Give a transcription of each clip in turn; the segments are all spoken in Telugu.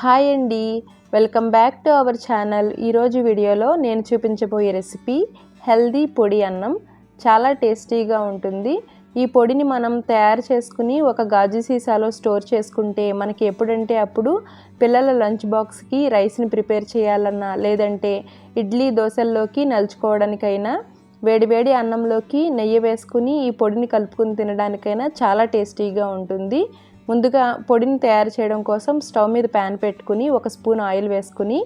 హాయ్ అండి. Welcome back to our channel. ఈరోజు వీడియోలో నేను చూపించబోయే రెసిపీ హెల్దీ పొడి అన్నం. చాలా టేస్టీగా ఉంటుంది. ఈ పొడిని మనం తయారు చేసుకుని ఒక గాజు సీసాలో స్టోర్ చేసుకుంటే మనకి ఎప్పుడంటే అప్పుడు పిల్లల లంచ్ బాక్స్కి రైస్ని ప్రిపేర్ చేయాలన్నా లేదంటే ఇడ్లీ దోశల్లోకి నలుచుకోవడానికైనా వేడివేడి అన్నంలోకి నెయ్యి వేసుకుని ఈ పొడిని కలుపుకుని తినడానికైనా చాలా టేస్టీగా ఉంటుంది. ముందుగా పొడిని తయారు చేయడం కోసం స్టవ్ మీద ప్యాన్ పెట్టుకుని ఒక స్పూన్ ఆయిల్ వేసుకుని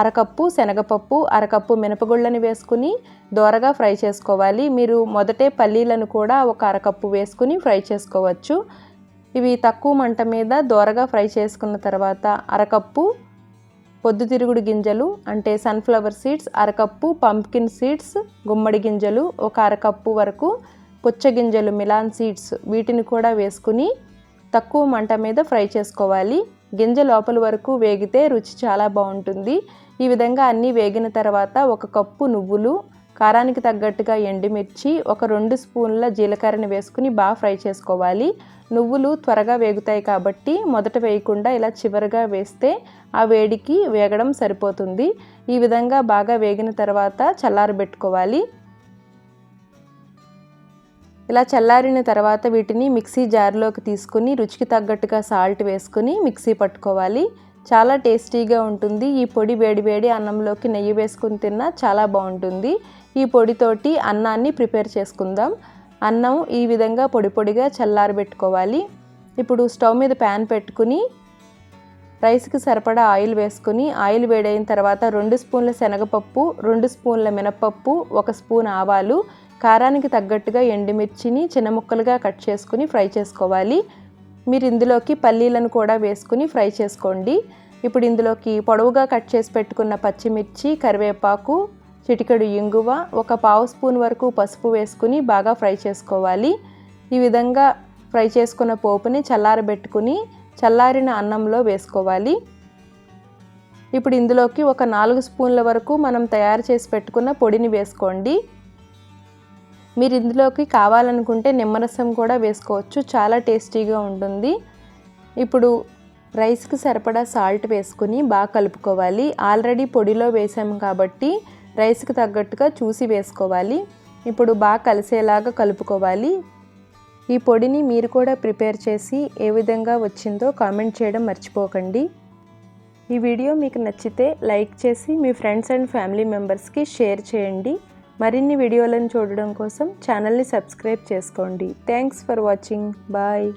అరకప్పు శనగపప్పు అరకప్పు మినపగుళ్ళని వేసుకుని దోరగా ఫ్రై చేసుకోవాలి. మీరు మొదటే పల్లీలను కూడా ఒక అరకప్పు వేసుకుని ఫ్రై చేసుకోవచ్చు. ఇవి తక్కువ మంట మీద దోరగా ఫ్రై చేసుకున్న తర్వాత అరకప్పు పొద్దుతిరుగుడు గింజలు అంటే సన్ఫ్లవర్ సీడ్స్ అరకప్పు పంప్కిన్ సీడ్స్ గుమ్మడి గింజలు ఒక అరకప్పు వరకు పుచ్చగింజలు మిలాన్ సీడ్స్ వీటిని కూడా వేసుకుని తక్కువ మంట మీద ఫ్రై చేసుకోవాలి. గింజ లోపల వరకు వేగితే రుచి చాలా బాగుంటుంది. ఈ విధంగా అన్నీ వేగిన తర్వాత ఒక కప్పు నువ్వులు కారానికి తగ్గట్టుగా ఎండుమిర్చి ఒక రెండు స్పూన్ల జీలకర్రని వేసుకుని బాగా ఫ్రై చేసుకోవాలి. నువ్వులు త్వరగా వేగుతాయి కాబట్టి మొదట వేయకుండా ఇలా చివరిగా వేస్తే ఆ వేడికి వేగడం సరిపోతుంది. ఈ విధంగా బాగా వేగిన తర్వాత చల్లారబెట్టుకోవాలి. ఇలా చల్లారిన తర్వాత వీటిని మిక్సీ జార్లోకి తీసుకుని రుచికి తగ్గట్టుగా సాల్ట్ వేసుకుని మిక్సీ పట్టుకోవాలి. చాలా టేస్టీగా ఉంటుంది. ఈ పొడి వేడి వేడి అన్నంలోకి నెయ్యి వేసుకుని తిన్నా చాలా బాగుంటుంది. ఈ పొడితోటి అన్నాన్ని ప్రిపేర్ చేసుకుందాం. అన్నం ఈ విధంగా పొడి పొడిగా చల్లారబెట్టుకోవాలి. ఇప్పుడు స్టవ్ మీద ప్యాన్ పెట్టుకుని రైస్కి సరిపడా ఆయిల్ వేసుకుని ఆయిల్ వేడైన తర్వాత రెండు స్పూన్ల శనగపప్పు రెండు స్పూన్ల మినపప్పు ఒక స్పూన్ ఆవాలు కారానికి తగ్గట్టుగా ఎండుమిర్చిని చిన్న ముక్కలుగా కట్ చేసుకుని ఫ్రై చేసుకోవాలి. మీరు ఇందులోకి పల్లీలను కూడా వేసుకుని ఫ్రై చేసుకోండి. ఇప్పుడు ఇందులోకి పొడవుగా కట్ చేసి పెట్టుకున్న పచ్చిమిర్చి కరివేపాకు చిటికెడు ఇంగువ ఒక పావు స్పూన్ వరకు పసుపు వేసుకుని బాగా ఫ్రై చేసుకోవాలి. ఈ విధంగా ఫ్రై చేసుకున్న పోపుని చల్లారబెట్టుకుని చల్లారిన అన్నంలో వేసుకోవాలి. ఇప్పుడు ఇందులోకి ఒక నాలుగు స్పూన్ల వరకు మనం తయారు చేసి పెట్టుకున్న పొడిని వేసుకోండి. మీరు ఇందులోకి కావాలనుకుంటే నిమ్మరసం కూడా వేసుకోవచ్చు. చాలా టేస్టీగా ఉంటుంది. ఇప్పుడు రైస్కి సరిపడా సాల్ట్ వేసుకుని బాగా కలుపుకోవాలి. ఆల్రెడీ పొడిలో వేసాము కాబట్టి రైస్కి తగ్గట్టుగా చూసి వేసుకోవాలి. ఇప్పుడు బాగా కలిసేలాగా కలుపుకోవాలి. ఈ పొడిని మీరు కూడా ప్రిపేర్ చేసి ఏ విధంగా వచ్చిందో కామెంట్ చేయడం మర్చిపోకండి. ఈ వీడియో మీకు నచ్చితే లైక్ చేసి మీ ఫ్రెండ్స్ అండ్ ఫ్యామిలీ మెంబర్స్కి షేర్ చేయండి. మరిన్ని వీడియోలను చూడడం కోసం ఛానల్ని సబ్స్క్రైబ్ చేసుకోండి. Thanks for watching bye